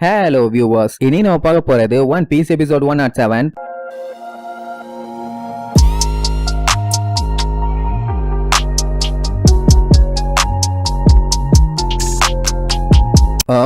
Hello viewers இனி நம்ம பார்க்க போறது One Piece episode one naught seven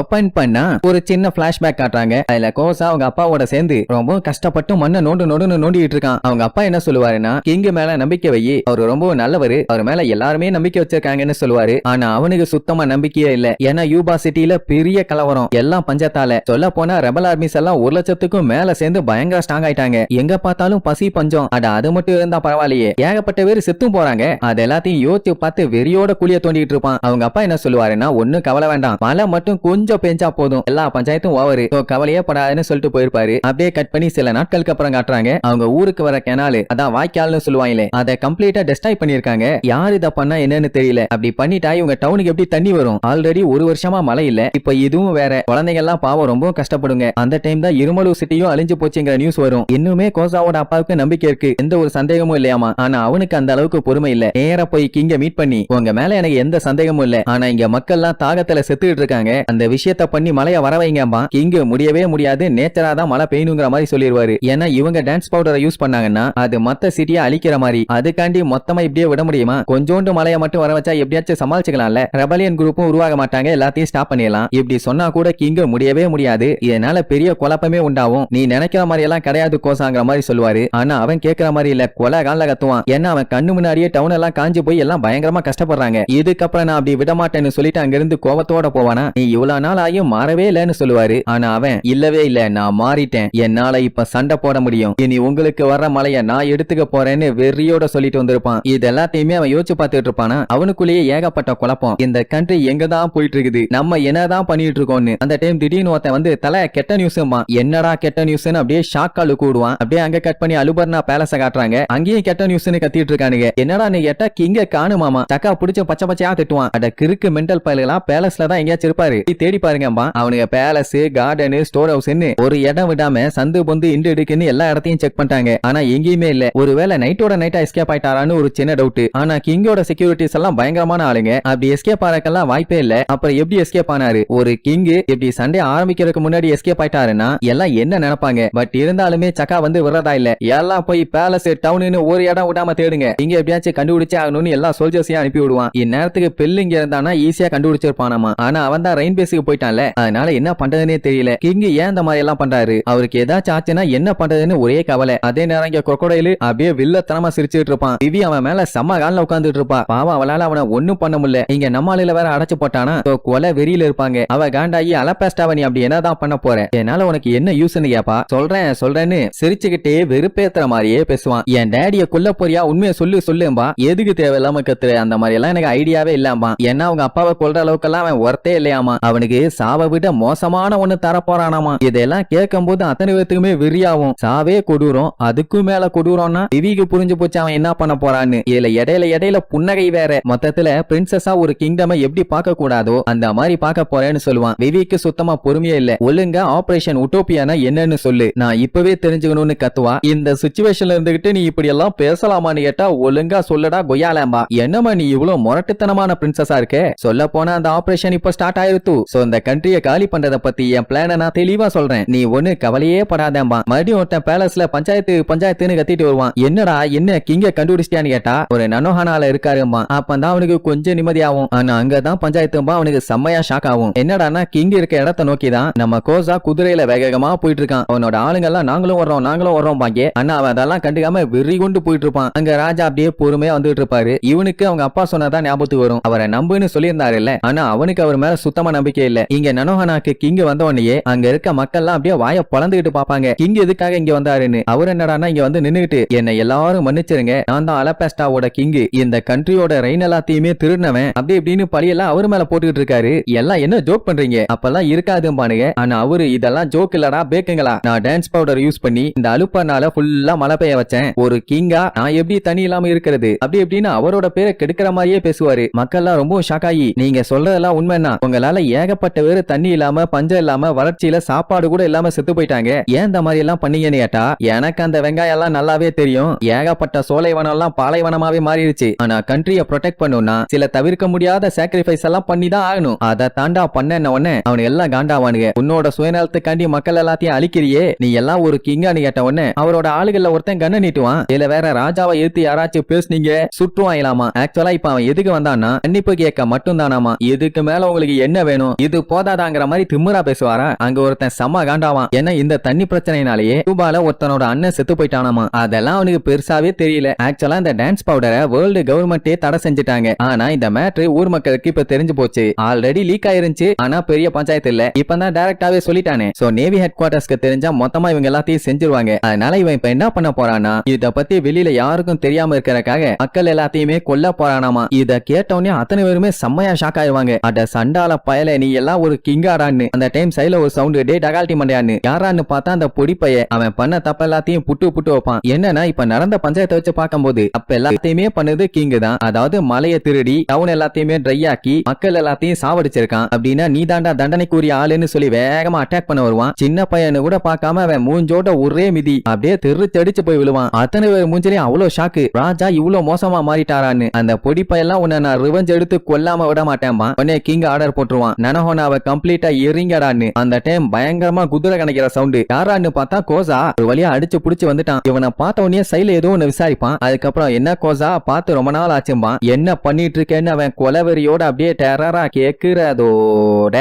appoint பண்ணா ஒரு சின்ன பிளாஷ்பேக் காட்டுறாங்க. அதுல கோசா அவங்க அப்பாவோட சேர்ந்து ரொம்ப கஷ்டப்பட்டு மண்ணை நோண்டு நோண்டு நோண்டிட்டு இருக்கான். அவங்க அப்பா என்ன சொல்லுவாருன்னா கிங் மேல நம்பிக்கை வை. அவர் ரொம்ப நல்லவர். அவர் மேல எல்லாருமே நம்பிக்கை வச்சிருக்காங்கன்னு சொல்லுவாரு. ஆனா அவனுக்கு சுத்தமா நம்பிக்கையே இல்ல. ஏன்னா யூபா சிட்டில பெரிய கலவரம். எல்லாம் பஞ்சத்தால. சொல்ல போனா ரெபல் ஆர்மிஸ் எல்லாம் ஒரு லட்சத்துக்கும் மேல சேர்ந்து பயங்கர ஸ்ட்ராங் ஆயிட்டாங்க. எங்க பார்த்தாலும் பசி பஞ்சம். அட அது மட்டும் இருந்தா பரவாயில்லையே. ஏகப்பட்ட பேர் செத்தும் போறாங்க. அது எல்லாத்தையும் யோசிச்சு பார்த்து வெறியோட குழிய தோண்டிட்டு இருப்பான். அவங்க அப்பா என்ன சொல்லுவாருன்னா ஒண்ணும் கவலை வேண்டாம். மழை மட்டும் கொஞ்சம் பெஞ்சா போதும். எல்லா பஞ்சாயத்தும் ஓவரு. கவலையே படாதுன்னு சொல்லிட்டு போயிருப்பாரு. அப்படியே கட் பண்ணி சில நாட்களுக்கு அப்புறம் காட்டுறாங்க. அவங்க ஊருக்கு வர கெனாலு. அதான் வாய்க்கால்னு சொல்லுவாங்களே. அதை கம்ப்ளீட்டா டெஸ்டாய் பண்ணிருக்காங்க யார் இதை பண்ணா என்னன்னு தெரியல. அப்படி பண்ணிட்டா இவங்க டவுனுக்கு எப்படி தண்ணி வரும்? ஆல்ரெடி ஒரு வருஷமா மழை இல்ல. இப்ப இதுவும் வேற. குழந்தைங்க எல்லாம் பாவம் ரொம்ப கஷ்டப்படுங்க. அந்த டைம் தான் இருமலூர் சிட்டியும் அழிஞ்சு போச்சுங்கிற நியூஸ் வரும். இன்னுமே கோசாவோட அப்பாவுக்கு நம்பிக்கை இருக்கு. எந்த ஒரு சந்தேகமும் இல்லையாமா ஆனா அவனுக்கு அந்த அளவுக்கு பொறுமை இல்ல. நேரா போய் கிங்க மீட் பண்ணி உங்க மேல எனக்கு எந்த சந்தேகமும் இல்ல. ஆனா இங்க மக்கள் எல்லாம் தாகத்துல செத்துக்கிட்டு இருக்காங்க. அந்த விஷயம் விஷயத்த பண்ணி மழைய வர வைங்கம்மா. முடியவே முடியாது. நேச்சரா தான் மழை பெய்யணுங்கிற மாதிரி சொல்லிடுவாரு. ஏன்னா இவங்க டான்ஸ் பவுடரை யூஸ் பண்ணாங்கன்னா அது மத்த சிட்டியை அழிக்கிற மாதிரி. அதுக்காண்டி மொத்தமா இப்படியே விட முடியுமா? கொஞ்சோண்டு மழையை மட்டும் வர வச்சா எப்படியாச்சும் சமாளிச்சுக்கலாம்ல. ரெபலியன் குரூப்பும் உருவாக மாட்டாங்க. எல்லாத்தையும் ஸ்டாப் பண்ணிடலாம். இப்படி சொன்னா கூட கிங்க முடியவே முடியாது. இதனால பெரிய குழப்பமே உண்டாகும். நீ நினைக்கிற மாதிரி எல்லாம் கிடையாது கோசாங்கிற மாதிரி சொல்லுவாரு. ஆனா அவன் கேட்கிற மாதிரி இல்ல. கொலை கால கத்துவான். ஏன்னா அவன் கண்ணு முன்னாடியே டவுன் எல்லாம் காஞ்சு போய் எல்லாம் பயங்கரமா கஷ்டப்படுறாங்க. இதுக்கப்புறம் நான் அப்படி விட மாட்டேன்னு சொல்லிட்டு அங்கிருந்து கோவத்தோட போவானா? நீ இவ்வளவு நாள் நாளாயும் மாறவே இல்லைன்னு சொல்லுவாரு. ஆனா அவன் இல்லவே இல்ல நான் மாறிட்டேன். என்னால இப்ப சண்டை போட முடியும். இனி உங்களுக்கு வர்ற மலைய நான் எடுத்துக்க போறேன்னு வெறியோட சொல்லிட்டு வந்திருப்பான். இது எல்லாத்தையுமே அவன் யோசிச்சு பார்த்துட்டு இருப்பானா? அவனுக்குள்ளேயே ஏகப்பட்ட குழப்பம். இந்த கண்ட்ரி எங்க தான் போயிட்டு இருக்குது நம்ம என்னதான் பண்ணிட்டு இருக்கோம்னு. அந்த டைம் திடீர்னு ஒருத்தன் வந்து தலை கெட்ட நியூஸ்மா என்னடா கெட்ட நியூஸ்னு அப்படியே ஷாக் அழு கூடுவான் அப்படியே அங்க கட் பண்ணி அலுபர்னா பேலஸ காட்டுறாங்க. அங்கேயும் கெட்ட நியூஸ்னு கத்திட்டு இருக்கானுங்க. என்னடா நீ கேட்டா கிங்க காணுமாமா சக்கா புடிச்ச பச்சை பச்சையா திட்டுவான். அட கிறுக்கு மென்டல் பயலுலாம் பேலஸ்ல தான் எங்கேயாச்சும் இருப்பாரு. தேடி பாருங்கம்மா. அவனுங்க பேலஸ் கார்டனு ஸ்டோர் ஹவுஸ்னு ஒரு இடம் விடாம சந்து பொந்து இண்டு இடுக்குன்னு எல்லா இடத்தையும் செக் பண்ணிட்டாங்க. ஆனா எங்கேயுமே இல்ல. ஒருவேளை நைட்டோட நைட்டா எஸ்கேப் ஆயிட்டாரான்னு ஒரு சின்ன டவுட் ஆனா கிங்கோட செக்யூரிட்டிஸ் எல்லாம் பயங்கரமான ஆளுங்க. அப்படி எஸ்கேப் ஆறக்கெல்லாம் வாய்ப்பே இல்ல. அப்புறம் எப்படி எஸ்கேப் ஆனாரு? ஒரு கிங் இப்படி சண்டே ஆரம்பிக்கிறதுக்கு முன்னாடி எஸ்கேப் ஆயிட்டாருன்னா எல்லாம் என்ன நினைப்பாங்க? பட் இருந்தாலுமே சக்கா வந்து விடுறதா இல்ல. எல்லாம் போய் பேலஸ் டவுன்னு ஒரு இடம் விடாம தேடுங்க. இங்க எப்படியாச்சும் கண்டுபிடிச்சே ஆகணும்னு எல்லா சோல்ஜர்ஸையும் அனுப்பி விடுவான். இந்நேரத்துக்கு பெல் இங்க இருந்தானா ஈஸியா கண்டுபிடிச்சிருப்பானாமா. ஆனா அவன் தான் ரெயின் பேஸுக்கு போயிட்டான்ல. அதனால என்ன பண்றதுன்னே தெரியல. கிங் ஏன் இந்த மாதிரி எல்லாம் பண்றாரு? அவருக்கு ஏதாச்சும் ஆச்சுன்னா என்ன பண்றதுன்னு ஒரே கவலை. அதே நேரம் இங்க கொக்கடையில அப்படியே வில்லத்தனமா சிரிச்சுட்டு இருப்பான். திவி அவன் மேல செம்ம காலில் உட்காந்துட்டு இருப்பா. பாவம் அவளால அவனை ஒண்ணும் பண்ண முடியல. இங்க நம்மாலையில வேற அடைச்சு போட்டானா? கொலை வெறியில இருப்பாங்க. அவ காண்டாயி அலப்பேஸ்டாவ நீ அப்படி என்னதான் பண்ண போற? என்னால உனக்கு என்ன யூஸ்ன்னு கேப்பா? சொல்றேன் சொல்றேன்னு சிரிச்சுக்கிட்டே வெறுப்பேத்துற மாதிரியே பேசுவான். என் டேடிய கொல்ல போறியா? உண்மையை சொல்லு சொல்லும்பா. எதுக்கு தேவையில்லாம கத்துற? அந்த மாதிரி எல்லாம் எனக்கு ஐடியாவே இல்லாமா ஏன்னா அவங்க அப்பாவை கொல்ற அளவுக்கெல்லாம் அவன் ஒர்த்தே இல்லையாமா அவனுக்கு சாவை விட மோசமான ஒண்ணு தரப்போறானாமா? இதெல்லாம் கேட்கும் போது அத்தனை பேத்துக்குமே வெறியாவும் சாவே கொடூரம் அதுக்கும் மேல கொடூரம்னா திவிக்கு புரிஞ்சு போச்சு அவன் என்ன பண்ண போறான்னு. இதுல இடையில இடையில புன்னகை வேற. மொத்தத்துல பிரின்சஸா ஒரு கிங்டமை எப்படி பார்க்க கூடாதோ அந்த மாதிரி பார்க்க போறேன்னு சொல்லுவான். விவிக்கு சுத்தமா பொறுமையே இல்ல. ஒழுங்கா ஆபரேஷன் உட்டோப்பியானா என்னன்னு சொல்லு. நான் இப்பவே தெரிஞ்சுக்கணும்னு கத்துவா. இந்த சுச்சுவேஷன்ல இருந்துகிட்டு நீ இப்படி எல்லாம் பேசலாமான்னு கேட்டா ஒழுங்கா சொல்லடா கொய்யாலாம்பா. என்னம்மா நீ இவ்வளவு முரட்டுத்தனமான பிரின்சஸா இருக்க? சொல்ல போனா அந்த ஆபரேஷன் இப்ப ஸ்டார்ட் ஆயிருத்து. சோ இந்த கண்ட்ரிய காலி பண்றத பத்தி என் பிளான நான் தெளிவா சொல்றேன். நீ ஒண்ணு கவலையே படாதேம்பா. மறுபடியும் ஒருத்தன் பேலஸ்ல பஞ்சாயத்து பஞ்சாயத்துன்னு கத்திட்டு வருவான். என்னடா என்ன கிங்க கண்டுபிடிச்சிட்டியான்னு கேட்டா ஒரு நனோஹானால இருக்காருமா அப்பதான் அவனுக்கு கொஞ்சம் நிம்மதியாகும். ஆனா அங்கதான் பஞ்சாயத்தும்பா அவனுக்கு செம்மையா ஷாக் ஆகும். என்னடான்னா கிங் இருக்க இடத்த நோக்கி தான் நம்ம கோசா குதிரையில வேகமா போயிட்டு இருக்கான் அவனோட ஆளுங்க எல்லாம் நாங்களும் வர்றோம் நாங்களும் வர்றோம் பாங்க ஆனா அவன் அதெல்லாம் கண்டுக்காம வெறி கொண்டு போயிட்டு இருப்பான் அங்க ராஜா அப்படியே பொறுமையா வந்துட்டு இருப்பாரு. இவனுக்கு அவங்க அப்பா சொன்னதான் ஞாபகத்துக்கு வரும். அவரை நம்புன்னு சொல்லியிருந்தாரு இல்ல ஆனா அவனுக்கு அவர் மேல சுத்தமா நம்பிக்கை இல்ல. இங்க நனோஹனாக்கு கிங் வந்த உடனே அங்க இருக்க மக்கள் எல்லாம் அப்படியே வாய பழந்துகிட்டு பாப்பாங்க. கிங் எதுக்காக இங்க வந்தாருன்னு. அவர் என்னடா இங்க வந்து நின்னுகிட்டு என்ன எல்லாரும் மன்னிச்சிருங்க. நான் தான் அலபேஸ்டாவோட கிங் இந்த கண்ட்ரியோட ரெயின் எல்லாத்தையுமே திருடினவன். அப்படி இப்படின்னு பழியெல்லாம் அவர் மேல போட்டுக்கிட்டு இருக்காரு. எல்லாம் என்ன ஜோக் பண்றீங்க? அப்பெல்லாம் இருக்காதும்பானுங்க. ஆனா அவரு இதெல்லாம் ஜோக் இல்லடா பேக்குங்களா நான் டான்ஸ் பவுடர் யூஸ் பண்ணி இந்த அலுப்பனால ஃபுல்லா மழை பெய்ய வச்சேன். ஒரு கிங்கா நான் எப்படி தண்ணி இல்லாம இருக்கிறது? அப்படி எப்படின்னு அவரோட பேரை கெடுக்கிற மாதிரியே பேசுவாரு. மக்கள்லாம் ரொம்ப ஷாக் ஆகி நீங்க சொல்றதெல்லாம் உண்மைன்னா உங்களால ஏகப்பட்ட பேரு தண்ணி இல்லாம பஞ்சம் இல்லாம வறட்சியில சாப்பாடு கூட இல்லாம செத்து போயிட்டாங்க. ஏன் இந்த மாதிரி எல்லாம் பண்ணீங்கன்னு கேட்டா எனக்கு அந்த வெங்காயம் எல்லாம் நல்லாவே தெரியும். ஏகப்பட்ட சோலைவனம் எல்லாம் பாலைவனமாவே மாறிடுச்சு. ஆனா கண்ட்ரிய ப்ரொடெக்ட் பண்ணுனா சில தவிர்க்க முடியாத சாக்ரிஃபைஸ் எல்லாம் பண்ணி தான் ஆகணும். அதை தாண்டா பண்ண உடனே அவனுக்கு எல்லாம் காண்டாவானுங்க. உன்னோட சுயநலத்துக்காண்டி மக்கள் எல்லாத்தையும் அழிக்கிறியே நீ எல்லாம் ஒரு கிங்கான்னு கேட்ட உடனே அவரோட ஆளுகள்ல ஒருத்தன் கண்ண நீட்டுவான். இதுல வேற ராஜாவை எதிர்த்து யாராச்சும் பேசுனீங்க? சுற்றுவாங்களாமா ஆக்சுவலா இப்ப அவன் எதுக்கு வந்தான்னா கண்டிப்பு கேட்க மட்டும் தானாமா இதுக்கு மேல உங்களுக்கு என்ன வேணும்? இது போதாதாங்கிற மாதிரி திமிரா பேசுவாரா அங்க ஒருத்தன் செம்ம காண்டாவான். ஏன்னா இந்த தண்ணி பிரச்சனைனாலேயே கியூபால ஒருத்தனோட அண்ணன் செத்து போயிட்டானாமா? அதெல்லாம் அவனுக்கு பெருசாவே தெரியல. ஆக்சுவலா இந்த டான்ஸ் பவுடரை வேர்ல்டு கவர்மெண்டே தடை செஞ்சுட்டாங்க. ஆனா இந்த மேட்ரு ஊர் மக்களுக்கு இப்ப தெரிஞ்சு போச்சு. ஆல்ரெடி லீக் ஆயிருந்துச்சு. ஆனா பெரிய பஞ்சாயத்து இல்ல. இப்பதான் டைரக்டாவே சொல்லிட்டானே. சோ நேவி ஹெட் குவார்டர்ஸ்க்கு தெரிஞ்சா மொத்தமா இவங்க எல்லாத்தையும் செஞ்சிருவாங்க. அதனால இவன் இப்ப என்ன பண்ண போறானா இத பத்தி வெளியில யாருக்கும் தெரியாம இருக்கிறக்காக மக்கள் எல்லாத்தையுமே கொல்ல போறானாமா? இத கேட்டவனே அத்தனை பேருமே செம்மையா ஷாக் ஆயிருவாங்க. அட சண்டால பயல நீ எல்லாம் ஒரு கிங்காடான்னு அந்த டைம் சைல ஒரு சவுண்ட் டே டகால்ட்டி மண்டையான்னு. யாரான்னு பார்த்தா அந்த பொடி பைய அவன் பண்ண தப்ப எல்லாத்தையும் புட்டு புட்டு வைப்பான். என்னன்னா இப்ப நடந்த பஞ்சாயத்தை வச்சு பார்க்கும்போது அப்ப எல்லாத்தையுமே பண்ணது கிங் தான். அதாவது மலையை திருடி டவுன் எல்லாத்தையுமே ட்ரை ஆக்கி மக்கள் எல்லாத்தையும் சாவடிச்சிருக்கான். அப்படின்னா நீ தாண்டா தண்டனைக்குரிய ஆளுன்னு சொல்லி வேகமா அட்டாக் பண்ண வருவான். சின்ன பையனு கூட பார்க்காம அவன் மூஞ்சோட ஒரே மிதி. அப்படியே தெருச்சடிச்சு போய் விழுவான். அத்தனை பேர் மூஞ்சிலையும் அவ்வளவு ஷாக்கு ராஜா இவ்வளவு மோசமா மாறிட்டாரான்னு. அந்த பொடி பையெல்லாம் உன்னை நான் ரிவெஞ்ச் எடுத்து கொல்லாம விட மாட்டேன்பா உடனே கிங் ஆர்டர் போட்டுருவான். நனஹோனாவை கம்ப்ளீட்டா எரிங்கடான்னு அந்த டைம் பயங்கரமா குதிரை கணக்கிற சவுண்டு யாரான்னு பார்த்தா கோசா ஒரு வழியா அடிச்சு புடிச்சு வந்துட்டான். இவனை பார்த்த உடனே சைல ஏதோ ஒண்ணு விசாரிப்பான். அதுக்கப்புறம் என்ன கோசா பார்த்து ரொம்ப நாள் ஆச்சும்பான் என்ன பண்ணிட்டு இருக்கேன்னு அவன் கொலவெறியோட அப்படியே டெரரா கேக்குறதோட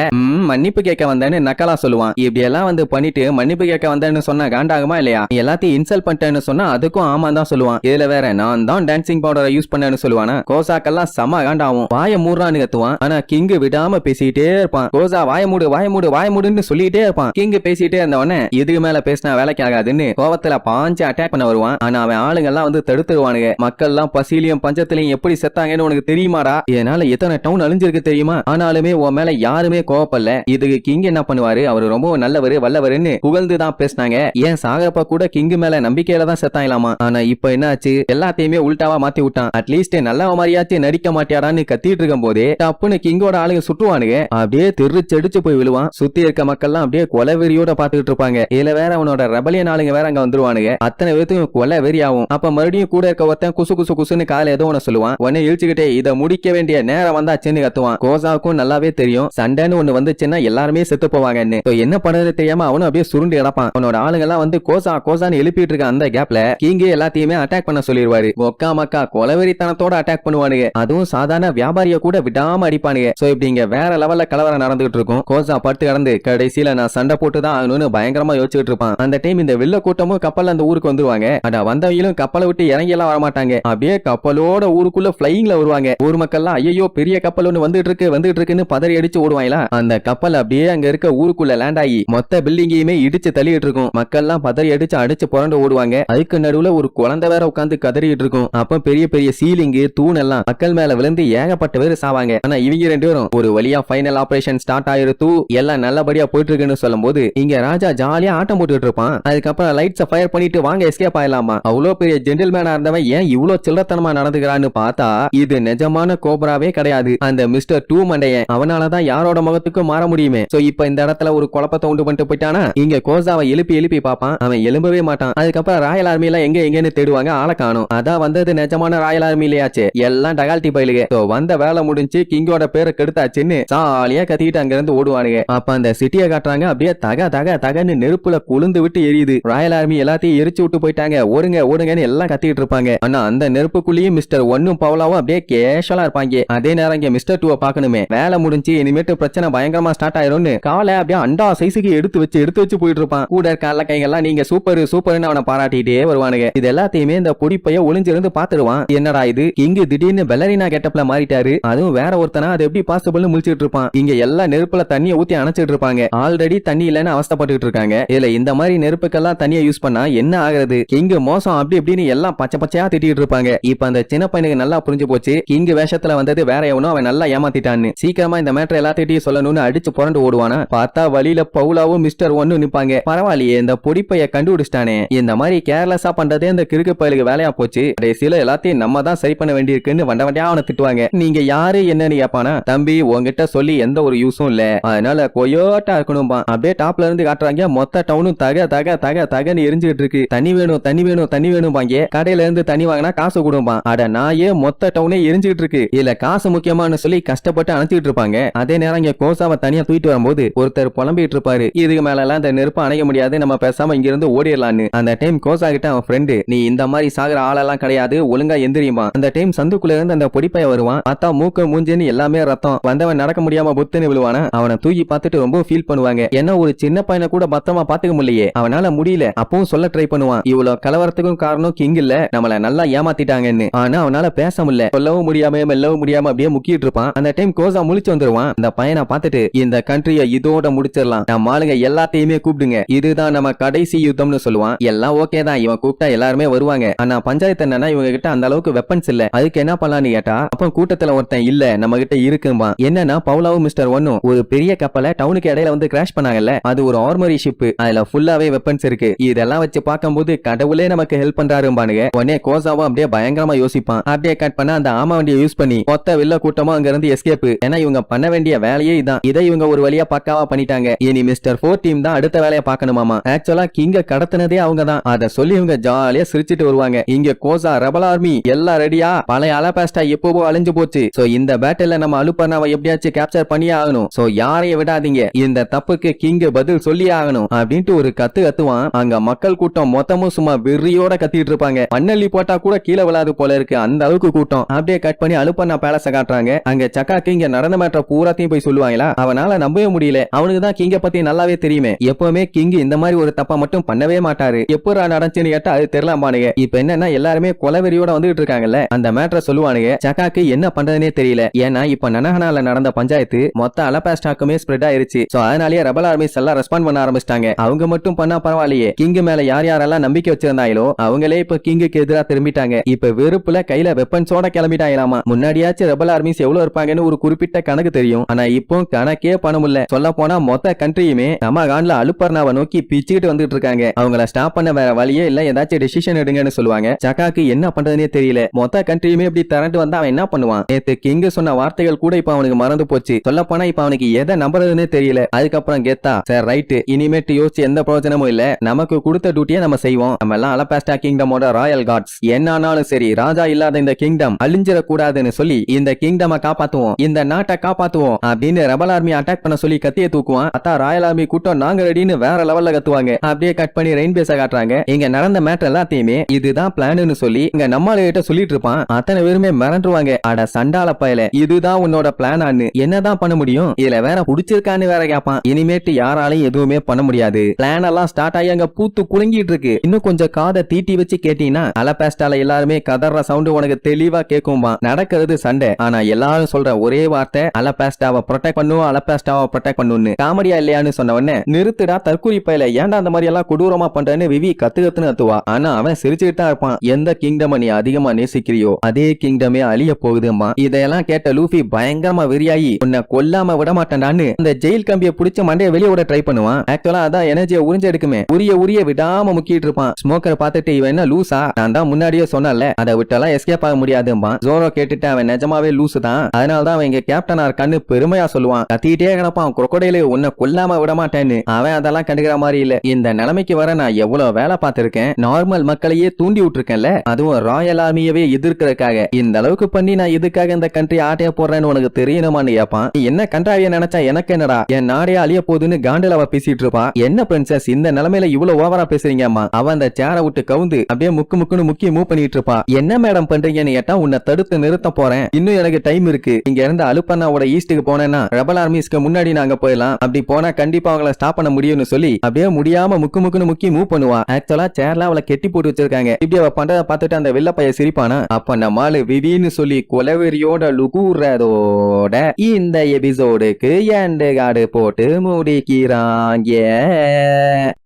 மன்னிப்பு கேட்க வந்தேன்னு நக்கலா சொல்லுவான். இப்படி எல்லாம் வந்து பண்ணிட்டு மன்னிப்பு கேட்க வந்தேன்னு சொன்னா காண்டாகுமா இல்லையா? எல்லாத்தையும் இன்சல்ட் பண்ணிட்டேன்னு சொன்னா அதுக்கும் ஆமா தான் சொல்லுவான். இதுல வேற நான் தான் டான்சிங் பவுடரை யூஸ் பண்ணேன்னு சொல்லுவானா? கோசாக்கெல்லாம் செம காண்டாவும். வாய மூடுறான்னு கத்துவான். ஆனா கிங்கு விடாம பேசிட்டே இருப்பான். ரோஜா வாய மூடு வாய மூடு வாய மூடுன்னு சொல்லிட்டே இருப்பான். கிங் பேசிட்டே இருந்த உடனே இதுக்கு மேல பேசினா வேலைக்கு ஆகாதுன்னு கோவத்துல பாஞ்சு அட்டாக் பண்ண வருவான். ஆனா அவன் ஆளுங்க எல்லாம் வந்து தடுத்துருவானுங்க. மக்கள் எல்லாம் பசியிலையும் பஞ்சத்திலையும் எப்படி செத்தாங்கன்னு உனக்கு தெரியுமாடா? இதனால எத்தனை டவுன் அழிஞ்சிருக்கு தெரியுமா? ஆனாலுமே உன் மேல யாருமே கோவப்படல. இதுக்கு கிங் என்ன பண்ணுவாரு? அவர் ரொம்ப நல்லவர் வல்லவர்னு புகழ்ந்து தான் பேசினாங்க. ஏன் சாகப்ப கூட கிங் மேல நம்பிக்கையில தான் செத்தாங்களாமா? ஆனா இப்ப என்னாச்சு? எல்லாத்தையுமே உல்டாவா மாத்தி விட்டான். அட்லீஸ்ட் நல்ல மாதிரியாச்சும் நடிக்க மாட்டியாடான்னு கத்திட்டு இருக்கும் போதே டப்புன்னு கிங்கோட ஆளுங்க சுட்டுவானுங்க. அப்படியே திருச்செடிச்சு போய் விழுவான். சுத்தி இருக்க மக்கள்லாம் அப்படியே கொலவெறியோட பாத்துக்கிட்டு இருப்பாங்க. இதுல வேற அவனோட ரெபலியன் ஆளுங்க வேற அங்க வந்துருவானுங்க. அத்தனை பேர்த்துக்கும் கொலை வெறியாகும் அப்ப மறுபடியும் கூட இருக்க ஒருத்தன் குசு குசு குசுன்னு காலை ஏதோ ஒன்னு சொல்லுவான். உடனே இழுச்சுக்கிட்டே இதை முடிக்க வேண்டிய நேரம் வந்தாச்சுன்னு கத்துவான். கோசாவுக்கும் நல்லாவே தெரியும். சண்டைன்னு ஒண்ணு வந்துச்சுன்னா எல்லாருமே செத்து போவாங்கன்னு. என்ன பண்றது தெரியாம அவனும் அப்படியே சுருண்டு கிடப்பான். அவனோட ஆளுங்க எல்லாம் வந்து கோசா கோசான்னு எழுப்பிட்டு இருக்க அந்த கேப்ல கிங்கு எல்லாத்தையுமே அட்டாக் பண்ண சொல்லிடுவாரு ஒக்கா மக்கா கொலவெறித்தனத்தோட அட்டாக் பண்ணுவானுங்க. அதுவும் சாதாரண வியாபாரிய கூட விடாம அடிப்பானுங்க. சோ இப்படி இங்க வேற லெவல்ல கலவரம் நடந்துகிட்டு இருக்கும். கோசா பட்டு கடந்து கடைசியில நான் சண்டை போட்டு தான் ஆகணும்னு பயங்கரமா யோசிச்சுட்டு இருப்பான். அந்த டைம் இந்த வெள்ள கூட்டமும் கப்பல் அந்த ஊருக்கு வந்துருவாங்க. அட வந்தவங்களும் கப்பலை விட்டு இறங்கி எல்லாம் வரமாட்டாங்க. அப்படியே கப்பலோட ஊருக்குள்ள பிளைங்ல வருவாங்க. ஊர் மக்கள்லாம் ஐயோ பெரிய கப்பல் ஒன்று வந்துட்டு இருக்கு வந்துட்டு இருக்குன்னு பதறி அடிச்சு ஓடுவாங்களா? அந்த கப்பல் அப்படியே அங்க இருக்க ஊருக்குள்ள லேண்ட் ஆகி மொத்த பில்டிங்கையுமே இடிச்சு தள்ளிட்டு இருக்கும். மக்கள்லாம் பதறி அடிச்சு அடிச்சு புரண்டு ஓடுவாங்க. அதுக்கு நடுவுல ஒரு குழந்தை வேற உட்காந்து கதறிட்டு இருக்கும். அப்ப பெரிய பெரிய சீலிங்கு தூண் எல்லாம் மக்கள் மேல விழுந்து ஏகப்பட்ட பேர் சாவாங்க. ஆனா இவங்க ரெண்டு பேரும் ஒரு வழியா ஃபைனல் ஆபரேஷன் ஸ்டார்ட் ஆயிருத்து எல்லாம் நல்லபடியா போயிட்டு இருக்குன்னு சொல்லும்போது இங்க ராஜா ஜாலியா ஆட்டம் போட்டுட்டு இருப்பான் அதுக்கப்புறம் லைட்ஸ ஃபயர் பண்ணிட்டு வாங்க எஸ்கேப் ஆயிடலாமா? அவ்வளவு பெரிய ஜென்டில்மேனா இருந்தவன் ஏன் இவ்வளவு சில்லத்தனமா நடந்துக்கிறான்னு பார்த்தா இது நிஜமான கோப்ராவே கிடையாது. அந்த மிஸ்டர் டூ மண்டையன் அவனாலதான் யாரோட முகத்துக்கும் மாற முடியுமே. சோ இப்ப இந்த இடத்துல ஒரு குழப்பத்தை உண்டு பண்ணிட்டு போயிட்டானா? இங்க கோசாவை எழுப்பி எழுப்பி பார்ப்பான். அவன் எழும்பவே மாட்டான். அதுக்கப்புறம் ராயல் ஆர்மி எல்லாம் எங்க எங்கன்னு தேடுவாங்க ஆளை காணும். அதான் வந்தது நிஜமான ராயல் ஆர்மி இல்லையாச்சு? எல்லாம் டகால்டி பயிலுக. சோ வந்த வேலை முடிஞ்சு கிங்கோட பேரை கெடுத்தாச்சுன்னு சாலியா கத்திக்கிட்டு அங்க இருந்து ஓடுவானுங்க. அப்ப அந்த சிட்டியை காட்டுறாங்க. அப்படியே தக தக தகன்னு நெருப்புல குளிந்து விட்டு எரியுது. ராயல் ஆர்மி எல்லாத்தையும் எரிச்சு விட்டு போயிட்டாங்க. ஓடுங்க ஓடுங்கன்னு எல்லாம் கத்திக்கிட்டு இருப்பாங்க. ஆனா அந்த நெருப்புக்குள்ளேயும் மிஸ்டர் ஒன்னும் பவலாவும் அப்படியே கேஷுவலா இருப்பாங்க. அதே நேரம் இங்க மிஸ்டர் டூவை பாக்கணுமே வேலை முடிஞ்சு இனிமேட்டு பிரச்சனை பயங்கரமா ஸ்டார்ட் ஆயிரும்னு காலை அப்படியே அண்டா சைஸுக்கு எடுத்து வச்சு எடுத்து வச்சு போயிட்டு இருப்பான். கூட கால கைங்கெல்லாம் நீங்க சூப்பர் சூப்பர்னு அவனை பாராட்டிட்டே வருவானுங்க. இது எல்லாத்தையுமே இந்த பொடிப்பைய ஒளிஞ்சிருந்து பாத்துருவான் என்னடா இது? இங்க திடீர்னு பெலரினா கெட்டப்ல மாறிட்டாரு. அதுவும் வேற ஒருத்தனா? அது எப்படி பாசிபிள்னு முழிச்சிட்டு இருப்பான். இங்க எல்லா நெருப்புல தண்ணியை ஊத்தி அணைச்சிட்டு இருப்பாங்க ஆல்ரெடி தண்ணி இல்லைன்னு அவஸ்தப்பட்டு இருக்காங்க இதுல இந்த மாதிரி நெருப்புக்கெல்லாம் தண்ணியை யூஸ் பண்ணா என்ன ஆகுறது? இங்க மோசம் அப்படி இப்படின்னு எல்லாம் பச்சை பச்சையா திட்டிட்டு இருப்பாங்க இப்ப அந்த சின்ன பையனுக்கு நல்லா புரிஞ்சு போச்சு. கிங் வேஷத்துல வந்தது வேற எவனோ அவன் நல்லா ஏமாத்திட்டான்னு. சீக்கிரமா இந்த மேட்டர் எல்லாத்திட்டையும் சொல்லணும்னு அடிச்சு புரண்டு ஓடுவானா? பார்த்தா வழியில பவுலாவும் மிஸ்டர் ஒன்னு நிப்பாங்க. பரவாயில்லையே இந்த பொடிப்பைய கண்டுபிடிச்சிட்டானே. இந்த மாதிரி கேர்லெஸ்ஸா பண்றதே இந்த கிறுக்கு பயலுக்கு வேலையா போச்சு. கடைசியில எல்லாத்தையும் நம்ம தான் சரி பண்ண வேண்டியிருக்குன்னு வண்ட வண்டியா அவனை திட்டுவாங்க. நீங்க யாரு என்னன்னு கேப்பானா? தம்பி உங்ககிட்ட சொல்லி எந்த ஒரு யூஸும் இல்ல. அதனால கொயோட்டா இருக்கணும்பா. அப்படியே டாப்ல இருந்து காட்டுறாங்க. மொத்த டவுனும் தக தக தக தகன்னு எரிஞ்சுட்டு இருக்கு. தண்ணி வேணும் தண்ணி வேணும் தனி வேணும் பாங்க கடையில இருந்து தண்ணி வாங்கினா காசு கொடுப்பான் அட நாயே மொத்த டவுனே எரிஞ்சுட்டு இருக்கு? இல்ல காசு முக்கியமானு சொல்லி கஷ்டப்பட்டு அணைச்சிட்டு இருப்பாங்க. அதே நேரம் இங்க கோசாவை தனியா தூக்கிட்டு வரும்போது ஒருத்தர் புலம்பிட்டு இருப்பாரு. இதுக்கு மேல எல்லாம் இந்த நெருப்பு அணைய முடியாது. நம்ம பேசாம இங்க இருந்து ஓடிடலான்னு. அந்த டைம் கோசா கிட்ட அவன் ஃப்ரெண்டு நீ இந்த மாதிரி சாகுற ஆளெல்லாம் கிடையாது. ஒழுங்கா எந்திரியுமா அந்த டைம் சந்துக்குள்ள இருந்து அந்த பொடிப்பைய வருவான். அத்தா மூக்கு மூஞ்சின்னு எல்லாமே ரத்தம். வந்தவன் நடக்க முடியாம புத்துன்னு விழுவானா? அவனை தூக்கி பார்த்துட்டு ரொம்ப ஃபீல் பண்ணுவாங்க. என்ன ஒரு சின்ன பையனை கூட பத்திரமா பாத்துக்க முடியலையே. அவனால முடியல. அப்பவும் சொல்ல ட்ரை பண்ணுவான். இவ்வளவு கலவரத்துக்கும் காரணம் கிங் இல்ல. நம்மள நல்லா ஏமாத்திட்டாங்கன்னு. ஆனா அவனால பேச முடியல. சொல்லவும் முடியாம மெல்லவும் முடியாம அப்படியே முக்கிட்டு இருப்பான். அந்த டைம் கோசா முழிச்சு வந்துருவான். அந்த பையனை பார்த்துட்டு இந்த கண்ட்ரிய இதோட முடிச்சிடலாம். நம்ம ஆளுங்க எல்லாத்தையுமே கூப்பிடுங்க. இதுதான் நம்ம கடைசி யுத்தம்னு சொல்லுவான். எல்லாம் ஓகே தான். இவன் கூப்பிட்டா எல்லாருமே வருவாங்க. ஆனா பஞ்சாயத்து என்னன்னா இவங்க கிட்ட அந்த அளவுக்கு வெப்பன்ஸ் இல்ல. அதுக்கு என்ன பண்ணலாம்னு கேட்டா அப்ப கூட்டத்துல ஒருத்தன் இல்ல. நம்ம கிட்ட இருக்கும்பா என்னன்னா பவுலாவும் மிஸ்டர் ஒன்னும் ஒரு பெரிய கப்பலை டவுனுக்கு இடையில வந்து கிராஷ் பண்ணாங்கல்ல அது ஒரு ஆர்மரி ஷிப் அதுல ஃபுல்லாவே வெப்பன்ஸ் இருக்கு. இதெல்லாம் வச்சு பார்க்கும்போது கடவுளே நமக்கு ஹெல்ப் பண்றாரும்பானுங்க. உடனே கோசாவும் அப்படியே பயங்கரமா யோசிப்பான். அப்படியே கட் பண்ண அந்த ஆமா வண்டியை யூஸ் பண்ணி மொத்த வில்ல கூட்டமா அங்க இருந்து எஸ்கேப் ஏன்னா இவங்க பண்ண வேண்டிய வேலையே இதான். இதை இவங்க ஒரு வழியா பக்காவா பண்ணிட்டாங்க. இனி மிஸ்டர் ஃபோர் டீம் தான் அடுத்த வேலையை பார்க்கணுமாமா. ஆக்சுவலா கிங்க கடத்தினதே அவங்க தான். அதை சொல்லி இவங்க ஜாலியா சிரிச்சிட்டு வருவாங்க. இங்க கோசா ரபல் ஆர்மி எல்லாம் ரெடியா பழைய அலபாஸ்டா எப்பவோ அழிஞ்சு போச்சு. சோ இந்த பேட்டில் நம்ம அலுப்பர்னாவை எப்படியாச்சும் கேப்சர் பண்ணியா ஆகணும். சோ யாரையும் விடாதீங்க. இந்த தப்புக்கு கிங் பதில் சொல்லி ஆகணும் அப்படின்ட்டு ஒரு கத்து கத்துவான். அங்க மக்கள் கூட்டம் மொத்தமும் சும்மா வெறியோட கத்திட்டு இருப்பாங்க. மண்ணள்ளி போட்டா கூட கீழே விழாது போல இருக்கு. அந்த அளவுக்கு கூட்டம். அப்படியே கட் பண்ணி அலுப்பண்ணா பேலஸ காட்டுறாங்க. அங்க சக்காக்கு இங்க நடந்த மேட்ட பூராத்தையும் போய் சொல்லுவாங்களா? அவனால நம்பவே முடியல. அவனுக்கு தான் கிங்க பத்தி நல்லாவே தெரியுமே. எப்பவுமே கிங் இந்த மாதிரி ஒரு தப்பா மட்டும் பண்ணவே மாட்டாரு. எப்படா நடந்துச்சுன்னு கேட்டா அது தெரியலாமானுங்க இப்ப என்னன்னா எல்லாருமே கொலவெறியோட வந்துட்டு இருக்காங்கல்ல. அந்த மேட்டரை சொல்லுவானுங்க சக்காக்கு என்ன பண்றதுனே தெரியல. ஏன்னா இப்ப நனகனால நடந்த பஞ்சாயத்து மொத்த அலபாஸ்டாக்குமே ஸ்ப்ரெட் ஆயிருச்சு. சோ அதனாலேயே ரபல் ஆர்மிஸ் எல்லாம் ரெஸ்பாண்ட் பண்ண ஆரம்பிச்சிட்டாங்க. அவங்க மட்டும் பண்ணா பரவாயில்லையே. கிங் மேல யார் யாரெல்லாம் நம்பிக்கை வச்சிருந்தாங்களோ அவங்களே இப்ப கிங்குக்கு எதிரா திரும்பிட்டாங்க. இப்ப வெறுப்புல கையில வெப்பன்ஸோட கிளம்பிட்டாங்களாமா? முன்னாடியாச்சும் ரெபல் ஆர்மிஸ் எவ்வளவு இருப்பாங்கன்னு ஒரு குறிப்பிட்ட கணக்கு தெரியும். ஆனா இப்போ கணக்கே பண்ண முடியல. சொல்ல போனா மொத்த கண்ட்ரியுமே நம்ம கான்ல அலுப்பர்னாவை நோக்கி பிச்சுக்கிட்டு வந்துட்டு இருக்காங்க. அவங்கள ஸ்டாப் பண்ண வேற வழியே இல்ல. ஏதாச்சும் டெசிஷன் எடுங்கன்னு சொல்லுவாங்க. சக்காக்கு என்ன பண்றதுனே தெரியல. மொத்த கண்ட்ரியுமே இப்படி திரண்டு வந்தா அவன் என்ன பண்ணுவான்? நேத்து கிங் சொன்ன வார்த்தைகள் கூட இப்ப அவனுக்கு மறந்து போச்சு. சொல்ல போனா இப்ப அவனுக்கு எதை நம்புறதுன்னே தெரியல. அதுக்கப்புறம் கெத்தா சார் ரைட்டு. இனிமேட்டு யோசிச்சு எந்த பிரயோஜனமும் இல்ல. நமக்கு கொடுத்த டியூட்டியை நம்ம செய்வோம். நம்ம எல்லாம் அலபாஸ்டா கிங்டமோட ராயல் கார்ட்ஸ் என்னானாலும் சரி ராஜா இல்லாத இந்த கிங்டம் அழிஞ்சிட கூடாதுன்னு சொல்லி இந்த கிங்டம காப்பாத்துவோம். இந்த நாட்டை காப்பாத்துவோம். அப்படின்னு ரபல் ஆர்மி அட்டாக் பண்ண சொல்லி கத்திய தூக்குவான். அத்தா ராயல் ஆர்மி கூட்டம் நாங்க ரெடின்னு வேற லெவல்ல கத்துவாங்க. அப்படியே கட் பண்ணி ரெயின் பேச காட்டுறாங்க. இங்க நடந்த மேட்டர் எல்லாத்தையுமே இதுதான் பிளான்னு சொல்லி இங்க நம்மால கிட்ட சொல்லிட்டு இருப்பான். அத்தனை பேருமே மிரண்டுருவாங்க. அட சண்டால பயல. இதுதான் உன்னோட பிளானான்னு என்னதான் பண்ண முடியும்? இதுல வேற புடிச்சிருக்கான்னு வேற கேப்பான். இனிமேட்டு யாராலையும் எதுவுமே பண்ண முடியாது. பிளான் எல்லாம் ஸ்டார்ட் ஆகி அங்க பூத்து குலுங்கிட்டு இருக்கு. இன்னும் கொஞ்சம் காதை தீட்டி வச்சு கேட்டீங்கன்னா அலபேஸ்டால எல்லாருமே கதற சவுண்ட் உனக்கு தெளிவா கேக்கும்பா நடக்கிறது சண்டை. ஆனா எல்லாரும் சொல்ற ஒரே வார்த்தை அலபாஸ்டாவை ப்ரொடெக்ட் பண்ணுவோம் அலபாஸ்டாவை ப்ரொடெக்ட் பண்ணுன்னு. காமெடியா இல்லையான்னு சொன்ன உடனே நிறுத்துடா தற்கூரி பயில. ஏன்டா அந்த மாதிரி எல்லாம் கொடூரமா பண்றேன்னு விவி கத்து கத்துன்னு கத்துவா ஆனா அவன் சிரிச்சுக்கிட்டு தான் இருப்பான். எந்த கிங்டம் நீ அதிகமா நேசிக்கிறியோ அதே கிங்டமே அழிய போகுதுமா இதையெல்லாம் கேட்ட லூஃபி பயங்கரமா வெறியாகி உன்னை கொல்ல இல்லாம விட மாட்டேன்டான்னு அந்த ஜெயில் கம்பியை பிடிச்ச மண்டைய வெளியே விட ட்ரை பண்ணுவான். ஆக்சுவலா அதான் எனர்ஜியை உறிஞ்ச எடுக்குமே. உரிய உரிய விடாம முக்கிட்டு இருப்பான். ஸ்மோக்கரை பார்த்துட்டு இவன் என்ன லூசா நான் தான் முன்னாடியே சொன்னல அதை விட்டெல்லாம் எஸ்கேப் ஆக முடியாதும்பா ஜோரோ கேட்டுட்டு அவன் நிஜமாவே லூசு தான். அதனால தான் அவன் இங்க கேப்டனா இருக்கான்னு பெருமையா சொல்லுவான். கத்திட்டே கிடப்பான். குரக்கோடையில உன்னை கொல்லாம விட மாட்டேன்னு அவன் அதெல்லாம் கண்டுக்கிற மாதிரி இல்ல. இந்த நிலைமைக்கு வர நான் எவ்வளவு வேலை பார்த்திருக்கேன். நார்மல் மக்களையே தூண்டி விட்டுருக்கேன்ல. அதுவும் ராயல் ஆர்மியவே எதிர்க்கிறதுக்காக. இந்த அளவுக்கு பண்ணி நான் எதுக்காக இந்த கண்ட்ரி ஆட்டைய போடுறேன்னு உனக்கு தெரியணுமான்னு கேட்பான். என்ன என்ன கன்றாவிய நினைச்சா எனக்கு என்னடா? என் நாடே அழிய போகுதுன்னு காண்டில் அவ பேசிட்டு இருப்பா. என்ன பிரின்சஸ் இந்த நிலைமையில இவ்வளவு ஓவரா பேசுறீங்கம்மா? அவன் அந்த சேரை விட்டு கவுந்து அப்படியே முக்கு முக்குன்னு முக்கிய மூவ் பண்ணிட்டு இருப்பா. என்ன மேடம் பண்றீங்கன்னு கேட்டா உன்னை தடுத்து நிறுத்த போறேன். இன்னும் எனக்கு டைம் இருக்கு. இங்க இருந்து அலுப்பண்ணாவோட ஈஸ்டுக்கு போனேன்னா ரெபல் ஆர்மிஸ்க்கு முன்னாடி நாங்க போயிடலாம். அப்படி போனா கண்டிப்பா அவங்கள ஸ்டாப் பண்ண முடியும்னு சொல்லி அப்படியே முடியாம முக்கு முக்குன்னு முக்கி மூவ் பண்ணுவா. ஆக்சுவலா சேர்ல அவளை கெட்டி போட்டு வச்சிருக்காங்க. இப்படி அவ பண்றத பார்த்துட்டு அந்த வெள்ள பைய சிரிப்பானா? அப்ப நம்மாலு விதின்னு சொல்லி கொலவெறியோட லுகுறதோட இந்த எபிசோடுக்கு எண்டு காடு போட்டு முடிக்கிறாங்க